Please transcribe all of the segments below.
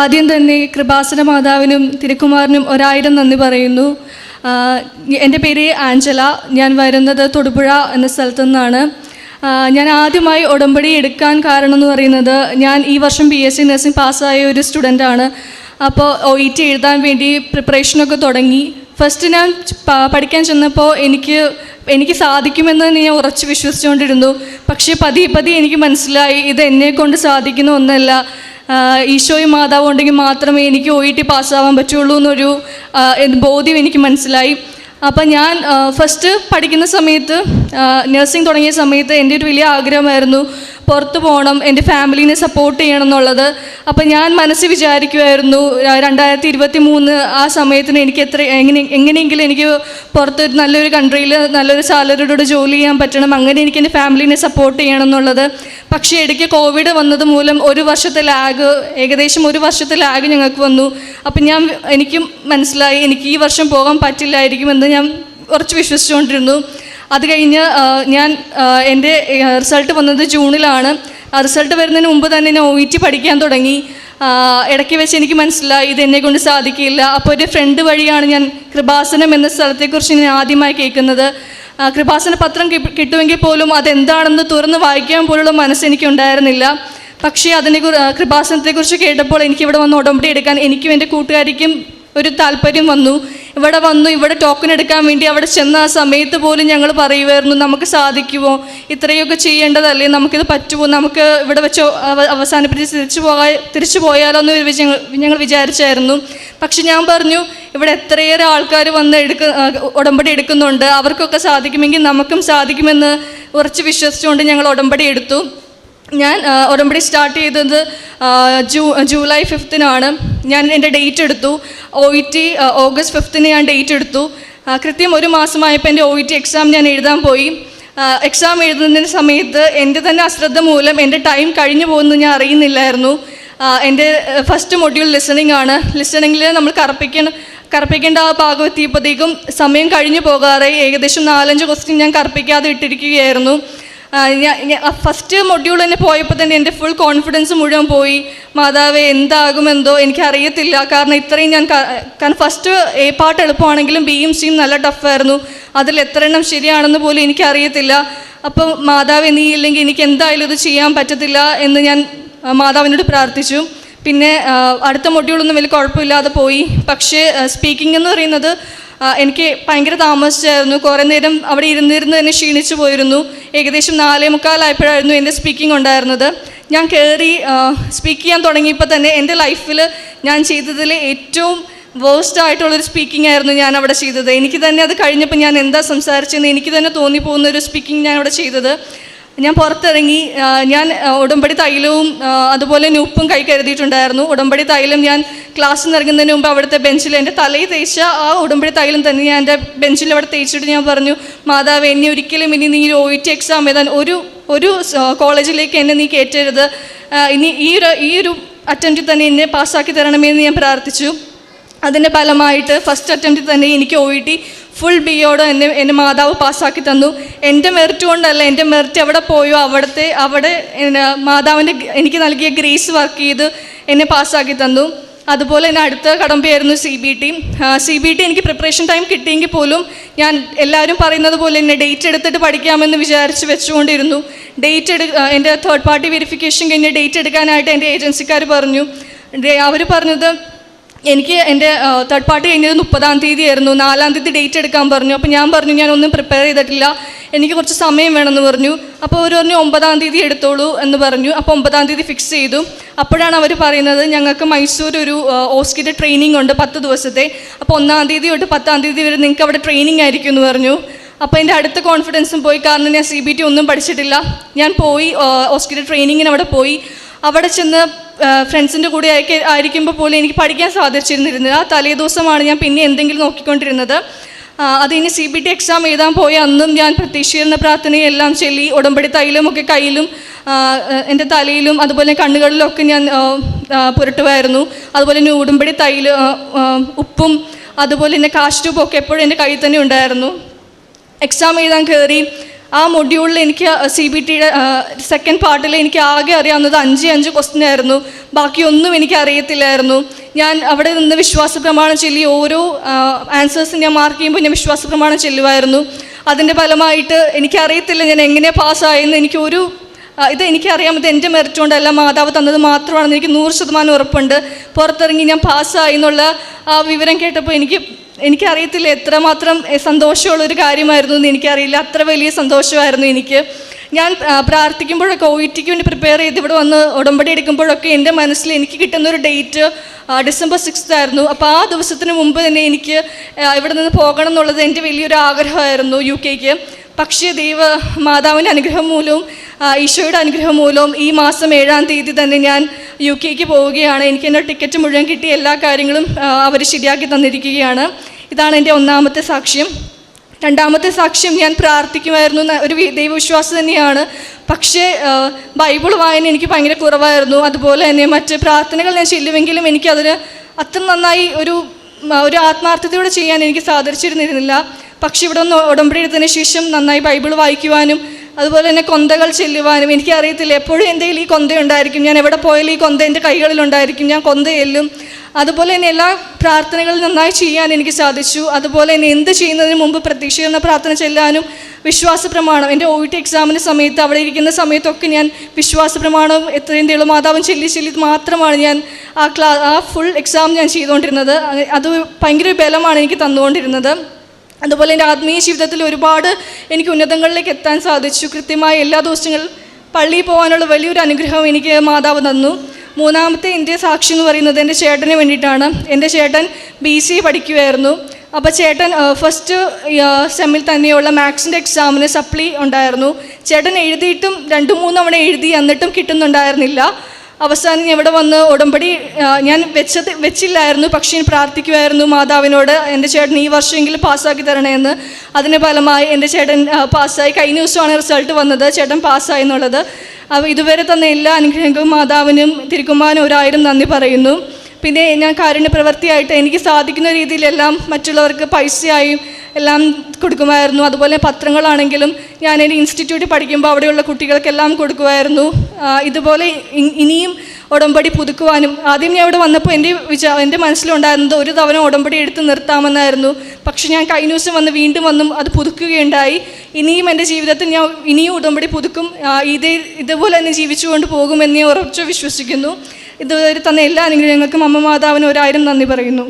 ആദ്യം തന്നെ കൃപാസന മാതാവിനും തിരുക്കുമാറിനും ഒരായിരം നന്ദി പറയുന്നു. എന്റെ പേര് ആഞ്ചല. ഞാൻ വരുന്നത് തൊടുപുഴ എന്ന സ്ഥലത്തു നിന്നാണ്. ഞാൻ ആദ്യമായി ഉടമ്പടി എടുക്കാൻ കാരണം എന്ന് പറയുന്നത് ഞാൻ ഈ വർഷം ബി എസ് സി നഴ്സിംഗ് പാസ്സായ ഒരു സ്റ്റുഡന്റാണ് അപ്പോൾ ഒ ഇ ടി എഴുതാൻ വേണ്ടി പ്രിപ്പറേഷനൊക്കെ തുടങ്ങി. ഫസ്റ്റ് ഞാൻ പഠിക്കാൻ ചെന്നപ്പോൾ എനിക്ക് എനിക്ക് സാധിക്കുമെന്ന് ഞാൻ ഉറച്ച് വിശ്വസിച്ചുകൊണ്ടിരുന്നു. പക്ഷേ പതിയെ പതിയെ എനിക്ക് മനസ്സിലായി ഇത് എന്നെ കൊണ്ട് സാധിക്കുന്ന ഒന്നല്ല. ഈശോയും മാതാവും ഉണ്ടെങ്കിൽ മാത്രമേ എനിക്ക് ഒ ഇ ടി പാസ്സാവാൻ പറ്റുള്ളൂ എന്നൊരു ബോധ്യം എനിക്ക് മനസ്സിലായി. അപ്പം ഞാൻ ഫസ്റ്റ് പഠിക്കുന്ന സമയത്ത് നഴ്സിംഗ് തുടങ്ങിയ സമയത്ത് എന്റെ ഒരു വലിയ ആഗ്രഹമായിരുന്നു പുറത്ത് പോകണം എന്റെ ഫാമിലിനെ സപ്പോർട്ട് ചെയ്യണം എന്നുള്ളത്. അപ്പം ഞാൻ മനസ്സിൽ വിചാരിക്കുമായിരുന്നു രണ്ടായിരത്തി ഇരുപത്തി മൂന്ന് ആ സമയത്തിന് എനിക്ക് എത്ര എങ്ങനെ എങ്ങനെയെങ്കിലും എനിക്ക് പുറത്ത് ഒരു നല്ലൊരു കൺട്രിയിൽ നല്ലൊരു സാലറിയോട് ജോലി ചെയ്യാൻ പറ്റണം അങ്ങനെ എനിക്ക് എന്റെ ഫാമിലിനെ സപ്പോർട്ട് ചെയ്യണം എന്നുള്ളത്. പക്ഷേ ഇടയ്ക്ക് കോവിഡ് വന്നത് മൂലം ഒരു വർഷത്തെ ലാഗ് ഏകദേശം ഒരു വർഷത്തെ ലാഗ് ഞങ്ങൾക്ക് വന്നു. അപ്പം ഞാൻ എനിക്കും മനസ്സിലായി എനിക്ക് ഈ വർഷം പോകാൻ പറ്റില്ലായിരിക്കുമെന്ന് ഞാൻ കുറച്ച് വിശ്വസിച്ചുകൊണ്ടിരുന്നു. അത് കഴിഞ്ഞ് ഞാൻ എന്റെ റിസൾട്ട് വന്നത് ജൂണിലാണ്. ആ റിസൾട്ട് വരുന്നതിന് മുമ്പ് തന്നെ ഞാൻ ഒ ടി പഠിക്കാൻ തുടങ്ങി. ഇടയ്ക്ക് വെച്ച് എനിക്ക് മനസ്സിലായി ഇത് എന്നെ കൊണ്ട് സാധിക്കില്ല. അപ്പോൾ ഒരു ഫ്രണ്ട് വഴിയാണ് ഞാൻ കൃപാസനം എന്ന സ്ഥലത്തെക്കുറിച്ച് ഞാൻ ആദ്യമായി കേൾക്കുന്നത്. കൃപാസന പത്രം കിട്ടുമെങ്കിൽ പോലും അതെന്താണെന്ന് തുറന്ന് വായിക്കാൻ പോലുള്ള മനസ്സ് എനിക്കുണ്ടായിരുന്നില്ല. പക്ഷേ അതിനെ കുറി- കൃപാസനത്തെക്കുറിച്ച് കേട്ടപ്പോൾ എനിക്ക് ഇവിടെ വന്ന് ഉടമ്പടി എടുക്കാൻ എനിക്കും എന്റെ കൂട്ടുകാരിക്കും ഒരു താല്പര്യം വന്നു. ഇവിടെ വന്നു ഇവിടെ ടോക്കൺ എടുക്കാൻ വേണ്ടി അവിടെ ചെന്ന ആ സമയത്ത് പോലും ഞങ്ങൾ പറയുമായിരുന്നു നമുക്ക് സാധിക്കുമോ ഇത്രയൊക്കെ ചെയ്യേണ്ടതല്ലേ? നമുക്കിത് പറ്റുമോ നമുക്ക് ഇവിടെ വെച്ച് അവ- അവസാനിപ്പിച്ച് തിരിച്ചു പോകാൻ തിരിച്ചു പോയാലോ എന്ന് ഞങ്ങൾ വിചാരിച്ചായിരുന്നു. പക്ഷെ ഞാൻ പറഞ്ഞു ഇവിടെ എത്രയേറെ ആൾക്കാർ വന്ന് എടുക്ക ഉടമ്പടി എടുക്കുന്നുണ്ട്. അവർക്കൊക്കെ സാധിക്കുമെങ്കിൽ നമുക്കും സാധിക്കുമെന്ന് ഉറച്ച് വിശ്വസിച്ചുകൊണ്ട് ഞങ്ങൾ ഉടമ്പടി എടുത്തു. ഞാൻ ഉടമ്പടി സ്റ്റാർട്ട് ചെയ്തത് ജൂ ജൂലൈ ഫിഫ്തിനാണ് ഞാൻ എന്റെ ഡേറ്റ് എടുത്തു. ഒ ഇ ടി ഓഗസ്റ്റ് ഫിഫ്തിന് ഞാൻ ഡേറ്റ് എടുത്തു. കൃത്യം ഒരു മാസമായപ്പോൾ എന്റെ ഒ ഇ ടി എക്സാം ഞാൻ എഴുതാൻ പോയി. എക്സാം എഴുതുന്നതിന് സമയത്ത് എന്റെ തന്നെ അശ്രദ്ധ മൂലം എന്റെ ടൈം കഴിഞ്ഞു പോകുന്നത് ഞാൻ അറിയുന്നില്ലായിരുന്നു. എന്റെ ഫസ്റ്റ് മൊഡ്യൂൾ ലിസണിംഗ് ആണ്. ലിസണിങ്ങിൽ നമ്മൾ കറപ്പിക്കണം കറപ്പിക്കേണ്ട ആ ഭാഗം എത്തിയപ്പോഴത്തേക്കും സമയം കഴിഞ്ഞു പോകാറായി. ഏകദേശം നാലഞ്ച് ക്വസ്റ്റ്യൻ ഞാൻ കറപ്പിക്കാതെ ഇട്ടിരിക്കുകയായിരുന്നു. ഫസ്റ്റ് മൊഡ്യൂൾ തന്നെ പോയപ്പോൾ തന്നെ എന്റെ ഫുൾ കോൺഫിഡൻസ് മുഴുവൻ പോയി. മാതാവ് എന്താകുമെന്തോ എനിക്കറിയത്തില്ല. കാരണം ഇത്രയും ഞാൻ കാരണം ഫസ്റ്റ് എ പാട്ട് എളുപ്പമാണെങ്കിലും ബിയും സിയും നല്ല ടഫായിരുന്നു അതിൽ എത്ര എണ്ണം ശരിയാണെന്ന് പോലും എനിക്കറിയത്തില്ല. അപ്പം മാതാവ് നീ ഇല്ലെങ്കിൽ എനിക്ക് എന്തായാലും ഇത് ചെയ്യാൻ പറ്റത്തില്ല എന്ന് ഞാൻ മാതാവിനോട് പ്രാർത്ഥിച്ചു. പിന്നെ അടുത്ത മൊഡ്യൂളൊന്നും വലിയ കുഴപ്പമില്ലാതെ പോയി. പക്ഷേ സ്പീക്കിംഗ് എന്ന് പറയുന്നത് എനിക്ക് ഭയങ്കര താമസിച്ചായിരുന്നു. കുറേ നേരം അവിടെ ഇരുന്നിരുന്ന് തന്നെ ക്ഷീണിച്ചു പോയിരുന്നു. ഏകദേശം നാലേ മുക്കാലായപ്പോഴായിരുന്നു എന്റെ സ്പീക്കിംഗ് ഉണ്ടായിരുന്നത്. ഞാൻ കയറി സ്പീക്ക് ചെയ്യാൻ തുടങ്ങിയപ്പോൾ തന്നെ എന്റെ ലൈഫിൽ ഞാൻ ചെയ്തതിൽ ഏറ്റവും വേഴ്സ്റ്റ് ആയിട്ടുള്ളൊരു സ്പീക്കിംഗ് ആയിരുന്നു ഞാൻ അവിടെ ചെയ്തത്. എനിക്ക് തന്നെ അത് കഴിഞ്ഞപ്പോൾ ഞാൻ എന്താ സംസാരിച്ചതെന്ന് എനിക്ക് തന്നെ തോന്നിപ്പോകുന്ന ഒരു സ്പീക്കിംഗ് ഞാൻ അവിടെ ചെയ്തത്. ഞാൻ പുറത്തിറങ്ങി ഞാൻ ഉടമ്പടി തൈലവും അതുപോലെ ഉപ്പും കൈ കരുതിയിട്ടുണ്ടായിരുന്നു. ഉടമ്പടി തൈലം ഞാൻ ക്ലാസ്സിൽ നിന്ന് ഇറങ്ങുന്നതിന് മുമ്പ് അവിടുത്തെ ബെഞ്ചിൽ എന്റെ തലയിൽ തേച്ച ആ ഉടമ്പടി തൈലം തന്നെ ഞാൻ എന്റെ ബെഞ്ചിൽ അവിടെ തേച്ചിട്ട് ഞാൻ പറഞ്ഞു മാതാവ് എന്നെ ഒരിക്കലും ഇനി നീ ഒ ടി എക്സാം എഴുതാൻ ഒരു ഒരു കോളേജിലേക്ക് എന്നെ നീ കയറ്റരുത്. ഇനി ഈ ഒരു ഈ ഒരു അറ്റംപ്റ്റിൽ തന്നെ എന്നെ പാസ്സാക്കി തരണമെന്ന് ഞാൻ പ്രാർത്ഥിച്ചു. അതിന്റെ ഫലമായിട്ട് ഫസ്റ്റ് അറ്റംപ്റ്റിൽ തന്നെ എനിക്ക് O E T full B ബിയോട് എന്നെ എന്റെ മാതാവ് പാസ്സാക്കി തന്നു. എന്റെ മെറിറ്റ് കൊണ്ടല്ല എന്റെ മെറിറ്റ് അവിടെ പോയോ അവിടുത്തെ അവിടെ മാതാവിന്റെ എനിക്ക് നൽകിയ ഗ്രേസ് വർക്ക് ചെയ്ത് എന്നെ പാസ്സാക്കി തന്നു. അതുപോലെ തന്നെ അടുത്ത കടമ്പയായിരുന്നു C B T C B T എനിക്ക് പ്രിപ്പറേഷൻ ടൈം കിട്ടിയെങ്കിൽ പോലും ഞാൻ എല്ലാവരും പറയുന്നത് പോലെ എന്നെ ഡേറ്റ് എടുത്തിട്ട് പഠിക്കാമെന്ന് വിചാരിച്ച് വെച്ചുകൊണ്ടിരുന്നു. ഡേറ്റ് എടു എന്റെ തേർഡ് പാർട്ടി വെരിഫിക്കേഷൻ കഴിഞ്ഞ് ഡേറ്റ് എടുക്കാനായിട്ട് എന്റെ ഏജൻസിക്കാർ പറഞ്ഞു. അവർ പറഞ്ഞത് എനിക്ക് എന്റെ തേർഡ് പാർട്ടി കഴിഞ്ഞത് മുപ്പതാം തീയതി ആയിരുന്നു നാലാം തീയതി ഡേറ്റ് എടുക്കാൻ പറഞ്ഞു. അപ്പോൾ ഞാൻ പറഞ്ഞു ഞാൻ ഒന്നും പ്രിപ്പയർ ചെയ്തിട്ടില്ല. എനിക്ക് കുറച്ച് സമയം വേണമെന്ന് പറഞ്ഞു. അപ്പോൾ അവർ പറഞ്ഞു ഒമ്പതാം തീയതി എടുത്തോളൂ എന്ന് പറഞ്ഞു. അപ്പോൾ ഒമ്പതാം തീയതി ഫിക്സ് ചെയ്തു. അപ്പോഴാണ് അവർ പറയുന്നത് ഞങ്ങൾക്ക് മൈസൂർ ഒരു ഓസ്കിന്റെ ട്രെയിനിങ് ഉണ്ട് പത്ത് ദിവസത്തെ. അപ്പോൾ ഒന്നാം തീയതി തൊട്ട് പത്താം തീയതി വരെ നിങ്ങൾക്ക് അവിടെ ട്രെയിനിങ് ആയിരിക്കും എന്ന് പറഞ്ഞു. അപ്പോൾ എന്റെ അടുത്ത കോൺഫിഡൻസും പോയി. കാരണം ഞാൻ സി ബി ടി ഒന്നും പഠിച്ചിട്ടില്ല. ഞാൻ പോയി ഓസ്കിന്റെ ട്രെയിനിങ്ങിന് അവിടെ പോയി. അവിടെ ചെന്ന് ഫ്രണ്ട്സിന്റെ കൂടെ ആയി ആയിരിക്കുമ്പോൾ പോലും എനിക്ക് പഠിക്കാൻ സാധിച്ചിരുന്നിരുന്നില്ല. തലേ ദിവസമാണ് ഞാൻ പിന്നെ എന്തെങ്കിലും നോക്കിക്കൊണ്ടിരുന്നത്. അതിന് സി ബി ടി എക്സാം എഴുതാൻ പോയ അന്നും ഞാൻ പ്രതീക്ഷിച്ചിരുന്ന പ്രാർത്ഥനയെല്ലാം ചൊല്ലി ഉടമ്പടി തൈലും ഒക്കെ കയ്യിലും ആ, എന്റെ തലയിലും അതുപോലെ കണ്ണുകളിലൊക്കെ ഞാൻ ആ, ആ, പുരട്ടുമായിരുന്നു. അതുപോലെ തന്നെ ഉടമ്പടി തൈൽ ആ, ആ, ഉപ്പും അതുപോലെ തന്നെ കാശ് എപ്പോഴും എന്റെ കയ്യിൽ തന്നെ ഉണ്ടായിരുന്നു. എക്സാം എഴുതാൻ കയറി ആ മൊഡ്യൂളിൽ എനിക്ക് സി ബി ടിയുടെ സെക്കൻഡ് പാർട്ടിൽ എനിക്ക് ആകെ അറിയാവുന്നത് അഞ്ച് അഞ്ച് ക്വസ്റ്റ്യൻ ആയിരുന്നു. ബാക്കിയൊന്നും എനിക്ക് അറിയത്തില്ലായിരുന്നു. ഞാൻ അവിടെ നിന്ന് വിശ്വാസ പ്രമാണം ചൊല്ലി ഓരോ ആൻസേഴ്സ് ഞാൻ മാർക്ക് ചെയ്യുമ്പോൾ ഞാൻ വിശ്വാസ പ്രമാണം ചെല്ലുമായിരുന്നു അതിന്റെ ഫലമായിട്ട് എനിക്കറിയത്തില്ല ഞാൻ എങ്ങനെ പാസ്സായെന്ന് എനിക്കൊരു ഇത് എനിക്കറിയാം. ഇത് എന്റെ മെറിറ്റ് കൊണ്ടല്ല. മാതാവ് തന്നത് മാത്രമാണെന്ന് എനിക്ക് നൂറ് ശതമാനം ഉറപ്പുണ്ട്. പുറത്തിറങ്ങി ഞാൻ പാസ്സായി എന്നുള്ള ആ വിവരം കേട്ടപ്പോൾ എനിക്ക് എനിക്കറിയത്തില്ല എത്രമാത്രം സന്തോഷമുള്ള ഒരു കാര്യമായിരുന്നു എന്ന് എനിക്കറിയില്ല. അത്ര വലിയ സന്തോഷമായിരുന്നു എനിക്ക്. ഞാൻ പ്രാർത്ഥിക്കുമ്പോഴൊക്കെ ഒ ടിക്ക് വേണ്ടി പ്രിപ്പയർ ചെയ്ത് ഇവിടെ വന്ന് ഉടമ്പടി എടുക്കുമ്പോഴൊക്കെ എന്റെ മനസ്സിൽ എനിക്ക് കിട്ടുന്ന ഒരു ഡേറ്റ് ഡിസംബർ സിക്സ്ത് ആയിരുന്നു. അപ്പോൾ ആ ദിവസത്തിന് മുമ്പ് തന്നെ എനിക്ക് ഇവിടെ നിന്ന് പോകണം എന്നുള്ളത് എന്റെ വലിയൊരു ആഗ്രഹമായിരുന്നു യു കെക്ക് പക്ഷേ ദൈവ മാതാവിന്റെ അനുഗ്രഹം മൂലവും ഈശോയുടെ അനുഗ്രഹം മൂലവും ഈ മാസം ഏഴാം തീയതി തന്നെ ഞാൻ യു കെക്ക് പോവുകയാണ്. എനിക്ക് എന്റെ ടിക്കറ്റ് മുഴുവൻ കിട്ടിയ എല്ലാ കാര്യങ്ങളും അവർ ശരിയാക്കി തന്നിരിക്കുകയാണ്. ഇതാണ് എന്റെ ഒന്നാമത്തെ സാക്ഷ്യം. രണ്ടാമത്തെ സാക്ഷ്യം ഞാൻ പ്രാർത്ഥിക്കുമായിരുന്നു. ഒരു ദൈവവിശ്വാസം തന്നെയാണ്. പക്ഷേ ബൈബിൾ വായന എനിക്ക് ഭയങ്കര കുറവായിരുന്നു. അതുപോലെ തന്നെ മറ്റ് പ്രാർത്ഥനകൾ ഞാൻ ചെല്ലുമെങ്കിലും എനിക്കതിന് അത്ര നന്നായി ഒരു ഒരു ആത്മാർത്ഥതയോടെ ചെയ്യാൻ എനിക്ക് സാധിച്ചിരുന്നിരുന്നില്ല. പക്ഷേ ഇവിടെ ഒന്ന് ഉടമ്പടി എടുത്തതിന് ശേഷം നന്നായി ബൈബിൾ വായിക്കുവാനും അതുപോലെ തന്നെ കൊന്തകൾ ചെല്ലുവാനും എനിക്കറിയത്തില്ല. എപ്പോഴും എന്തെങ്കിലും ഈ കൊന്ത ഉണ്ടായിരിക്കും ഞാൻ എവിടെ പോയാലും ഈ കൊന്ത എന്റെ കൈകളിലുണ്ടായിരിക്കും. ഞാൻ കൊന്ത ചെല്ലും. അതുപോലെ തന്നെ എല്ലാ പ്രാർത്ഥനകളും നന്നായി ചെയ്യാൻ എനിക്ക് സാധിച്ചു. അതുപോലെ തന്നെ എന്ത് ചെയ്യുന്നതിന് മുമ്പ് പ്രതീക്ഷിക്കുന്ന പ്രാർത്ഥന ചെല്ലാനും വിശ്വാസ പ്രമാണം. എന്റെ ഒ ടി എക്സാമിന്റെ സമയത്ത് അവിടെ ഇരിക്കുന്ന സമയത്തൊക്കെ ഞാൻ വിശ്വാസ പ്രമാണം എത്രയും തേളും മാതാവും ചെല്ലി ചെല്ലി മാത്രമാണ് ഞാൻ ആ ക്ലാ ആ ഫുൾ എക്സാം ഞാൻ ചെയ്തുകൊണ്ടിരുന്നത്. അത് ഭയങ്കര ബലമാണ് എനിക്ക് തന്നുകൊണ്ടിരുന്നത്. അതുപോലെ എന്റെ ആത്മീയ ജീവിതത്തിൽ ഒരുപാട് എനിക്ക് ഉന്നതങ്ങളിലേക്ക് എത്താൻ സാധിച്ചു. കൃത്യമായി എല്ലാ ദിവസങ്ങളും പള്ളിയിൽ പോകാനുള്ള വലിയൊരു അനുഗ്രഹം എനിക്ക് മാതാവ് തന്നു. മൂന്നാമത്തെ എന്റെ സാക്ഷി എന്ന് പറയുന്നത് എന്റെ ചേട്ടന് വേണ്ടിയിട്ടാണ്. എന്റെ ചേട്ടൻ ബി സി പഠിക്കുമായിരുന്നു അപ്പോൾ ചേട്ടൻ ഫസ്റ്റ് സെമ്മിൽ തന്നെയുള്ള മാത്സിന്റെ എക്സാമിന് സപ്ലി ഉണ്ടായിരുന്നു. ചേട്ടൻ എഴുതിയിട്ടും രണ്ട് മൂന്ന് തവണ എഴുതി എന്നിട്ടും കിട്ടുന്നുണ്ടായിരുന്നില്ല. അവസാനം ഇവിടെ വന്ന് ഉടമ്പടി ഞാൻ വെച്ചത് വെച്ചില്ലായിരുന്നു പക്ഷേ ഞാൻ പ്രാർത്ഥിക്കുമായിരുന്നു മാതാവിനോട് എന്റെ ചേട്ടൻ ഈ വർഷമെങ്കിലും പാസ്സാക്കി തരണേന്ന് അതിന് ഫലമായി എന്റെ ചേട്ടൻ പാസ്സായി. കഴിഞ്ഞ ദിവസമാണ് റിസൾട്ട് വന്നത് ചേട്ടൻ പാസ്സായി എന്നുള്ളത്. അപ്പോൾ ഇതുവരെ തന്ന എല്ലാ അനുഗ്രഹങ്ങൾക്കും മാതാവിനും തിരുക്കുമാനും ഒരായിരം നന്ദി പറയുന്നു. പിന്നെ ഞാൻ കാരുണ്യ പ്രവൃത്തിയായിട്ട് എനിക്ക് സാധിക്കുന്ന രീതിയിലെല്ലാം മറ്റുള്ളവർക്ക് പൈസയായും എല്ലാം കൊടുക്കുമായിരുന്നു. അതുപോലെ പത്രങ്ങളാണെങ്കിലും ഞാൻ എന്റെ ഇൻസ്റ്റിറ്റ്യൂട്ടിൽ പഠിക്കുമ്പോൾ അവിടെയുള്ള കുട്ടികൾക്കെല്ലാം കൊടുക്കുമായിരുന്നു. ഇതുപോലെ ഇനിയും ഉടമ്പടി പുതുക്കുവാനും ആദ്യം ഞാൻ ഇവിടെ വന്നപ്പോൾ എന്റെ വിചാ എന്റെ മനസ്സിലുണ്ടായിരുന്നത് ഒരു തവണ ഉടമ്പടി എടുത്ത് നിർത്താമെന്നായിരുന്നു. പക്ഷേ ഞാൻ കഴിഞ്ഞ ദിവസം വന്ന് വീണ്ടും വന്നും അത് പുതുക്കുകയുണ്ടായി. ഇനിയും എന്റെ ജീവിതത്തിൽ ഞാൻ ഇനിയും ഉടമ്പടി പുതുക്കും ഇതേ ഇതുപോലെ തന്നെ ജീവിച്ചുകൊണ്ട് പോകുമെന്ന് ഞാൻ ഉറച്ചു വിശ്വസിക്കുന്നു. ഇതുവരെ തന്നെ എല്ലാ അനുഗ്രഹങ്ങൾക്കും അമ്മ മാതാവിന് ഒരായിരം നന്ദി പറയുന്നു.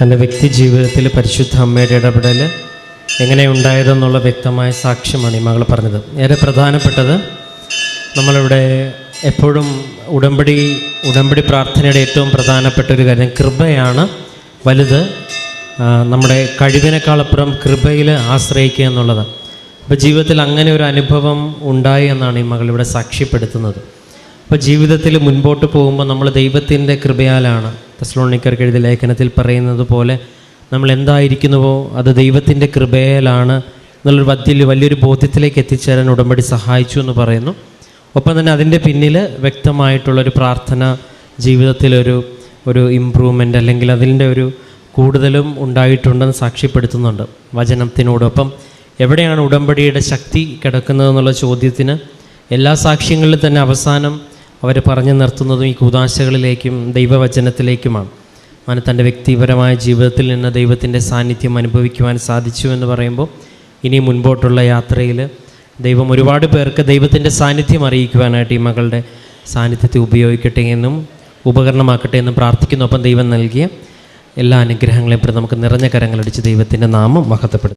തന്റെ വ്യക്തി ജീവിതത്തിൽ പരിശുദ്ധ അമ്മയുടെ ഇടപെടൽ എങ്ങനെയുണ്ടായതെന്നുള്ള വ്യക്തമായ സാക്ഷ്യമാണ് ഈ മകൾ പറഞ്ഞത്. ഏറെ പ്രധാനപ്പെട്ടത് നമ്മളിവിടെ എപ്പോഴും ഉടമ്പടി ഉടമ്പടി പ്രാർത്ഥനയുടെ ഏറ്റവും പ്രധാനപ്പെട്ട ഒരു കാര്യം കൃപയാണ്. വലുത് നമ്മുടെ കഴിവിനേക്കാളപ്പുറം കൃപയിൽ ആശ്രയിക്കുക എന്നുള്ളത്. അപ്പോൾ ജീവിതത്തിൽ അങ്ങനെ ഒരു അനുഭവം ഉണ്ടായി എന്നാണ് ഈ മകൾ ഇവിടെ സാക്ഷ്യപ്പെടുത്തുന്നത്. അപ്പോൾ ജീവിതത്തിൽ മുൻപോട്ട് പോകുമ്പോൾ നമ്മൾ ദൈവത്തിന്റെ കൃപയാലാണ് തെസ്ലോണിക്കർക്ക് എഴുതിയ ലേഖനത്തിൽ പറയുന്നത് പോലെ നമ്മൾ എന്തായിരിക്കുന്നുവോ അത് ദൈവത്തിന്റെ കൃപയിലാണ് എന്നുള്ളൊരു വലിയ വലിയൊരു ബോധ്യത്തിലേക്ക് എത്തിച്ചേരാൻ ഉടമ്പടി സഹായിച്ചു എന്ന് പറയുന്നു. ഒപ്പം തന്നെ അതിന്റെ പിന്നിൽ വ്യക്തമായിട്ടുള്ളൊരു പ്രാർത്ഥന ജീവിതത്തിലൊരു ഒരു ഇമ്പ്രൂവ്മെന്റ് അല്ലെങ്കിൽ അതിന്റെ ഒരു കൂടുതലും ഉണ്ടായിട്ടുണ്ടെന്ന് സാക്ഷ്യപ്പെടുത്തുന്നുണ്ട് വചനത്തിനോടൊപ്പം. എവിടെയാണ് ഉടമ്പടിയുടെ ശക്തി കിടക്കുന്നതെന്നുള്ള ചോദ്യത്തിന് എല്ലാ സാക്ഷ്യങ്ങളിലും തന്നെ അവസാനം അവർ പറഞ്ഞു നിർത്തുന്നതും ഈ കൂതാശകളിലേക്കും ദൈവവചനത്തിലേക്കുമാണ്. അവന് തന്റെ വ്യക്തിപരമായ ജീവിതത്തിൽ നിന്ന് ദൈവത്തിന്റെ സാന്നിധ്യം അനുഭവിക്കുവാൻ സാധിച്ചു എന്ന് പറയുമ്പോൾ ഇനി മുൻപോട്ടുള്ള യാത്രയിൽ ദൈവം ഒരുപാട് പേർക്ക് ദൈവത്തിന്റെ സാന്നിധ്യം അറിയിക്കുവാനായിട്ട് ഈ മകളുടെ സാന്നിധ്യത്തെ ഉപയോഗിക്കട്ടെ എന്നും ഉപകരണമാക്കട്ടെ എന്നും പ്രാർത്ഥിക്കുന്നു. ഒപ്പം ദൈവം നൽകിയ എല്ലാ അനുഗ്രഹങ്ങളെയും നമുക്ക് നിറഞ്ഞ കരങ്ങളടിച്ച് ദൈവത്തിന്റെ നാമം മഹത്വപ്പെടുത്തും